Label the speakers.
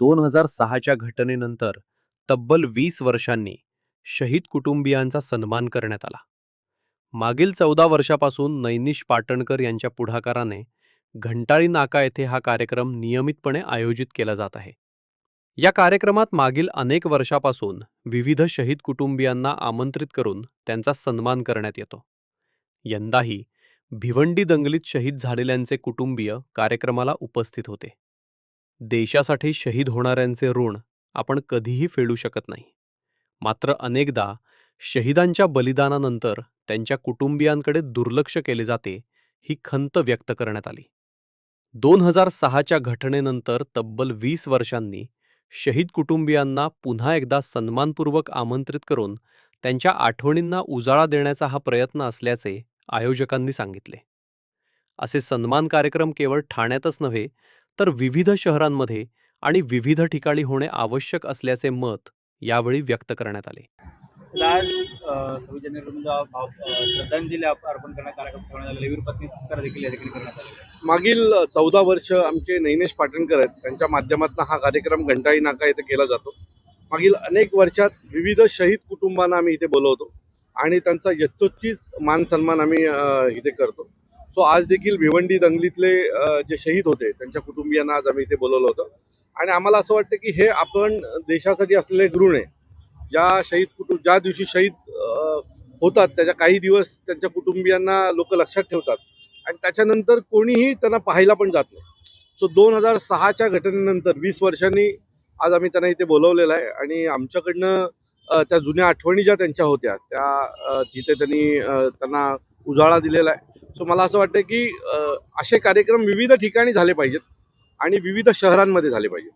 Speaker 1: दोन हजार सहाच्या घटनेनंतर तब्बल वीस वर्षांनी शहीद कुटुंबियांचा सन्मान करण्यात आला. मागील चौदा वर्षापासून नैनिश पाटणकर यांच्या पुढाकाराने घंटाळी नाका येथे हा कार्यक्रम नियमितपणे आयोजित केला जात आहे. या कार्यक्रमात मागील अनेक वर्षापासून विविध शहीद कुटुंबियांना आमंत्रित करून त्यांचा सन्मान करण्यात येतो. यंदाही भिवंडी दंगलीत शहीद झालेल्यांचे कुटुंबीय कार्यक्रमाला उपस्थित होते. देशासाठी शहीद होणाऱ्यांचे ऋण आपण कधीही फेडू शकत नाही. मात्र अनेकदा शहीदांच्या बलिदानानंतर त्यांच्या कुटुंबियांकडे दुर्लक्ष केले जाते ही खंत व्यक्त करण्यात आली. दोन हजार सहाच्या घटनेनंतर तब्बल वीस वर्षांनी शहीद कुटुंबियांना पुन्हा एकदा सन्मानपूर्वक आमंत्रित करून त्यांच्या आठवणींना उजाळा देण्याचा हा प्रयत्न असल्याचे आयोजकांनी सांगितले. असे सन्मान कार्यक्रम केवळ ठाण्यातच नव्हे तर विविध शहरांमध्ये आणि विविध ठिकाणी होणे आवश्यक असल्याचे मत यावेळी व्यक्त करण्यात आले.
Speaker 2: आज सव्वीस जानेवारीला श्रद्धांजली अर्पण करण्यात पत्नी सत्कार देखील या ठिकाणी करण्यात आलेला आहे.
Speaker 3: मागील चौदा वर्ष आमचे नैनेश पाटणकर आहेत. त्यांच्या माध्यमातून हा कार्यक्रम घंटाई नाका इथे केला जातो. मागील अनेक वर्षात विविध शहीद कुटुंबांना आम्ही इथे बोलवतो. आणि त्यांचा यथोचित मान सन्मान आम्ही इथे करतो. सो आज देखील भिवंडी दंगलीतले जे शहीद होते त्यांच्या कुटुंबियांना आज आम्ही इथे बोलवलं होतं. आणि आम्हाला असं वाटतं की हे आपण देशासाठी असलेले ऋण आहे ज्या शहीद कुटुंब ज्या दिवशी शहीद होतात त्याच्या काही दिवस त्यांच्या कुटुंबियांना लोक लक्षात ठेवतात. आणि त्याच्यानंतर कोणीही त्यांना पाहायला पण जात नाही. सो दोन हजार सहाच्या घटनेनंतर वीस वर्षांनी आज आम्ही त्यांना इथे बोलवलेलं आहे. आणि आमच्याकडनं त्या जुन्या आठवणी ज्या त्यांच्या होत्या त्या तिथे त्यांनी त्यांना उजाळा दिलेला आहे. सो मला असं वाटतं की असे कार्यक्रम विविध ठिकाणी झाले पाहिजेत आणि विविध शहरांमध्ये झाले पाहिजेत.